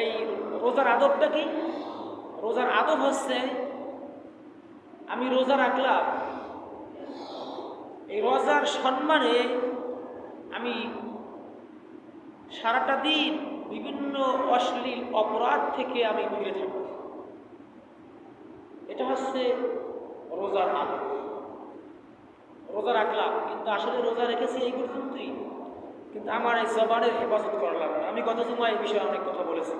এই রোজার আদবটা কি? রোজার আদব হচ্ছে আমি রোজা রাখলাম। এই রোজার সম্মানে আমি সারাটা দিন বিভিন্ন অশ্লীল অপরাধ থেকে আমি দূরে থাকব। এটা হচ্ছে রোজার আদব। রোজা রাখলাম, কিন্তু আসলে রোজা রেখেছি এই পর্যন্তই। কিন্তু আমার এই জবানের হেফাজত করলাম না। আমি গত সময় এই বিষয়ে অনেক কথা বলেছি।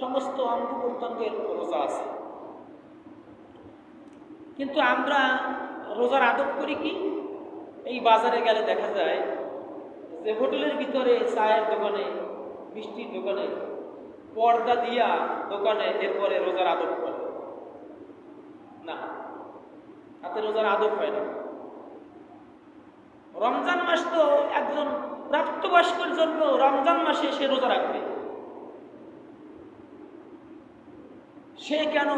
সমস্ত অঙ্গ প্রত্যঙ্গের রোজা আছে। কিন্তু আমরা রোজার আদব করি কি? এই বাজারে গেলে দেখা যায় যে হোটেলের ভিতরে চায়ের দোকানে, মিষ্টির দোকানে পর্দা দিয়া দোকানে এরপরে রোজার আদব করে না তাতে রোজার আদব হয় না। রমজান মাস তো একজন প্রাপ্তবয়স্কের জন্য রমজান মাসে সে রোজা রাখবে। সে কেন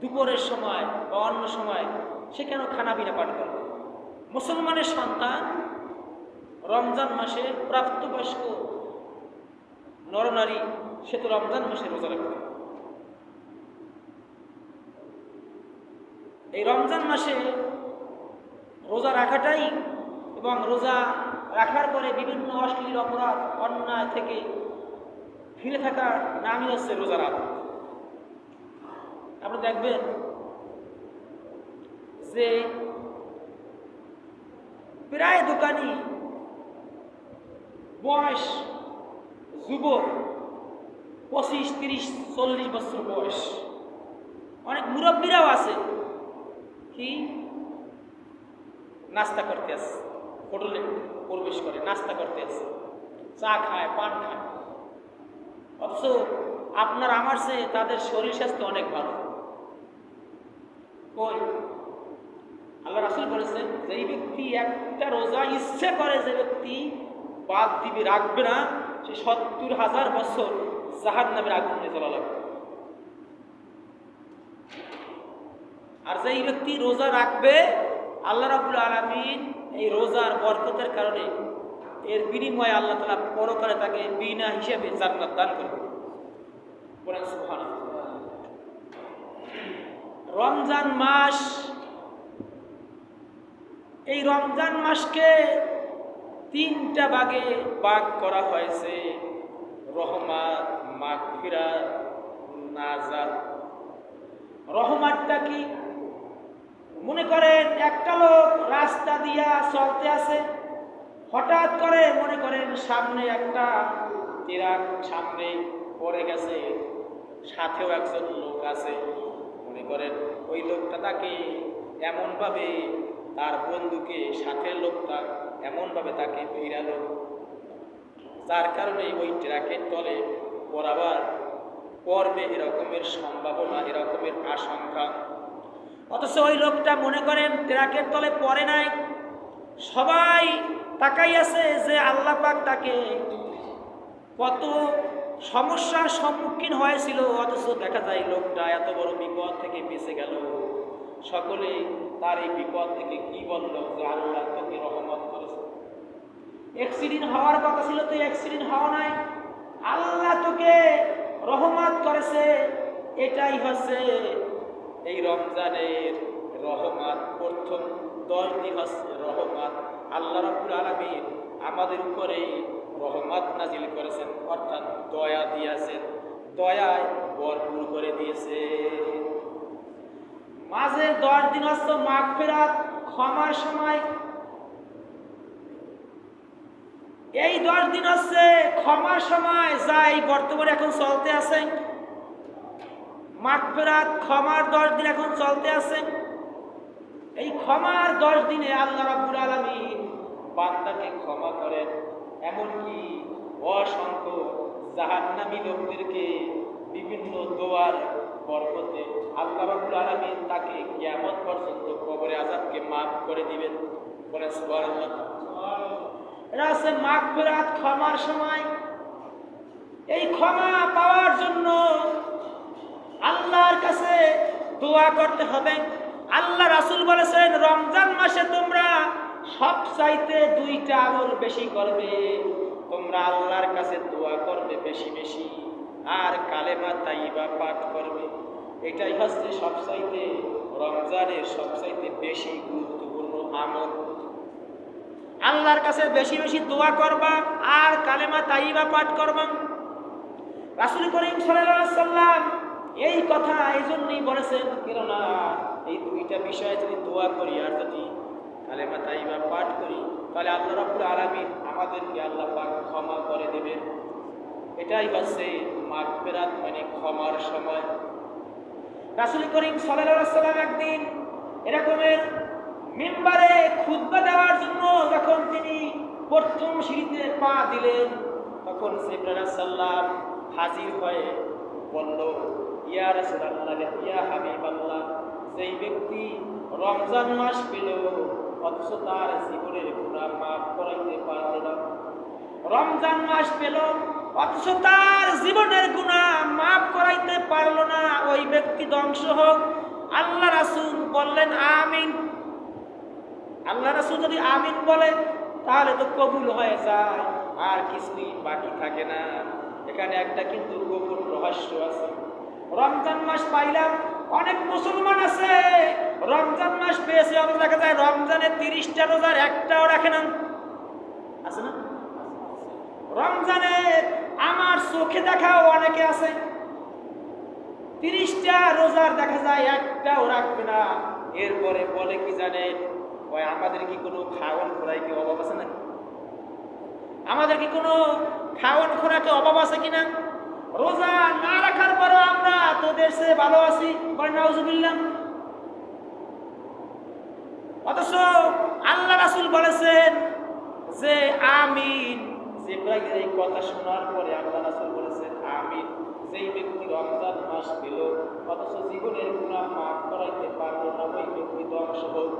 দুপুরের সময় বা অন্য সময় সে কেন খানা পিনা পাঠ করবে? মুসলমানের সন্তান রমজান মাসে প্রাপ্তবয়স্ক নরনারী, সে তো রমজান মাসে রোজা রাখবে। এই রমজান মাসে রোজা রাখাটাই এবং রোজা রাখার পরে বিভিন্ন অশ্লীল অপরাধ, অন্যায় থেকে ফিরে থাকার নামই হচ্ছে রোজা রাখা আপনি দেখবেন যে প্রায় দোকানি বয়স, যুবক পঁচিশ, তিরিশ, চল্লিশ বছর বয়স। অনেক মুরব্বীরাও আছে কি? নাস্তা করতে আসে হোটেলে। প্রবেশ করে, নাস্তা করতে আসে। চা খায়, পান খায়। অথচ আপনার আমার চেয়ে তাদের শরীর স্বাস্থ্য অনেক ভালো। কই? আল্লাহ রাসুল বলেছেন, যেই ব্যক্তি একটা রোজা ইচ্ছে করে, যে ব্যক্তি বাদ দিবে, রাখবে না, সে সত্তর হাজার বছর জাহার নামের আগুনে জ্বলা লাগবে। আর যেই ব্যক্তি রোজা রাখবে আল্লাহ রাবুল আলমিন এই রোজার বরকতের কারণে এর বিনিময়ে আল্লাহ তালা পরকালে তাকে বিনা হিসেবে জান্নাত দান করবে বলেন সুবহানাল্লাহ। রমজান মাস, এই রমজান মাসকে তিনটা ভাগে ভাগ করা হয়েছে। রহমাত, মাগফিরাত, নাজাত। রহমাতটা কি? মনে করেন একটা লোক রাস্তা দিয়া চলতে আছে হঠাৎ করে মনে করেন সামনে একটা ট্রাক সামনে পড়ে গেছে। সাথেও একজন লোক আছে। মনে করেন ওই লোকটা তাকে এমনভাবে তার বন্ধুকে, সাথের লোকটা এমনভাবে তাকে ফিরালো যার কারণে ওই ট্রাকের তলে পড়াবার পর্বে এরকমের সম্ভাবনা, এরকমের আশঙ্কা অথচ ওই লোকটা মনে করেন ট্রাকের তলে পড়ে নাই। সবাই তাকাই আছে যে আল্লাহ পাক তাকে কত সমস্যার সম্মুখীন হয়েছিল, অথচ দেখা যায় লোকটা এত বড় বিপদ থেকে বেঁচে গেল। সকলে তার এই বিপদ থেকে কি বলল যে আল্লাহ তোকে রহমত করেছে। অ্যাক্সিডেন্ট হওয়ার কথা ছিল তো অ্যাক্সিডেন্ট হওয়া নাই। আল্লাহ তোকে রহমত করেছে। এটাই হচ্ছে এই রমজানের রহমান প্রথম দশ হচ্ছে রহমান আল্লাহ রাবুল আলমিন আমাদের উপরেই রহমত নাজিল করেছেন, অর্থাৎ দয়া দিয়েছেন। দয়ায় ভরপুর করে দিয়েছে। মাঝে দশ দিন হচ্ছে মাঘ ফেরাত, ক্ষমার সময়। এই দশ দিন হচ্ছে ক্ষমার সময়, যাই বর্তমানে এখন চলতে আছে। মাঘ ফেরাত ক্ষমার দশ দিন এখন চলতে আছে। এই ক্ষমার দশ দিনে আল্লাহ রাবুল আলমিন বান্দাকে ক্ষমা করেন, এমনকি অসংখ্য জাহান্নামী লোকদেরকে বিভিন্ন দোয়ার বরকতে আল্লাহ রাবুল আলমিন তাকে কিয়ামত পর্যন্ত কবরে আজাবকে মাফ করে দিবেন। বলে সুবহানাল্লাহ। এটা হচ্ছে মাঘ ক্ষমার সময়। এই ক্ষমা পাওয়ার জন্য আল্লাহর কাছে দোয়া করতে হবে। আল্লাহ রাসুল বলেছেন, রমজান মাসে তোমরা সব চাইতে দুইটা আমল বেশি করবে। তোমরা আল্লাহর কাছে দোয়া করবে বেশি বেশি, আর কালেমা তাইবা পাঠ করবে। এটাই হচ্ছে সবচাইতে রমজানের সবচাইতে বেশি গুরুত্বপূর্ণ আমল। আল্লাহর কাছে বেশি বেশি দোয়া করবা, আর কালেমা তাইবা পাঠ করবা। রাসুল করিম সাল্লাম এই কথা এই জন্যই বলেছেন, কেননা এই দুইটা বিষয়ে যদি দোয়া করি আর যদি কালেমা তাইবা পাঠ করি, তাহলে আল্লাহ রাব্বুল আলামিন আমাদেরকে আল্লাহ পাক ক্ষমা করে দেবেন। এটাই হচ্ছে মাগফিরাত মানে ক্ষমার সময়। রাসুল করিম সাল্লাম একদিন এরকমের মেম্বারে খুতবা দেওয়ার জন্য যখন তিনি প্রথম সিঁড়িতে পা দিলেন, তখন জিবরাইল সাল্লাম হাজির হয়ে বলল ইয়া রাসূলুল্লাহ ইয়া হাবিবাল্লাহ, যেই ব্যক্তি রমজান মাস পেল, অথচ তার জীবনের গুনাহ মাফ করাইতে পারল রমজান মাস পেল, অথচ তার জীবনের গুণা মাফ করাইতে পারল না। ওই ব্যক্তি ধ্বংস হোক। আল্লাহ রাসুল বললেন, আমিন। আল্লাহ রাসুল যদি আমিন বলেন তাহলে তো কবুল হয়ে যায়, আর কিছুই বাকি থাকে না। এখানে একটা কিন্তু গোপন রহস্য আছে। রমজান মাস পাইলাম, অনেক মুসলমান আছে। রমজান মাস পেয়েছে, অথচ দেখা যায় রমজানের তিরিশটা রোজার একটাও রাখে না। আছে না? রমজানে আমার চোখে দেখাও অনেকে আছে। তিরিশটা রোজার দেখা যায় একটাও রাখবে না। এরপরে বলে কি জানেন? ওই আমাদের কি কোনো খাওয়ান খোরাই কি অভাব আছে নাকি আমাদের কি কোনো খাওয়ান খোরাকে অভাব আছে কিনা রোজা না রাখার পরও আমরা তোদের সে ভালো আছি বলে নাউজুবিল্লাহ। অথচ আল্লাহ রাসুল বলেছেন যে আমিন জিব্রাইলের এই কথা শোনার পরে আল্লাহ রাসূল বলেছেন আমিন। যেই ব্যক্তি রমজান মাস পেল অথচ জীবনের গুনাহ মাফ করাইতে পারল না, ওই ব্যক্তি ধ্বংস হোক।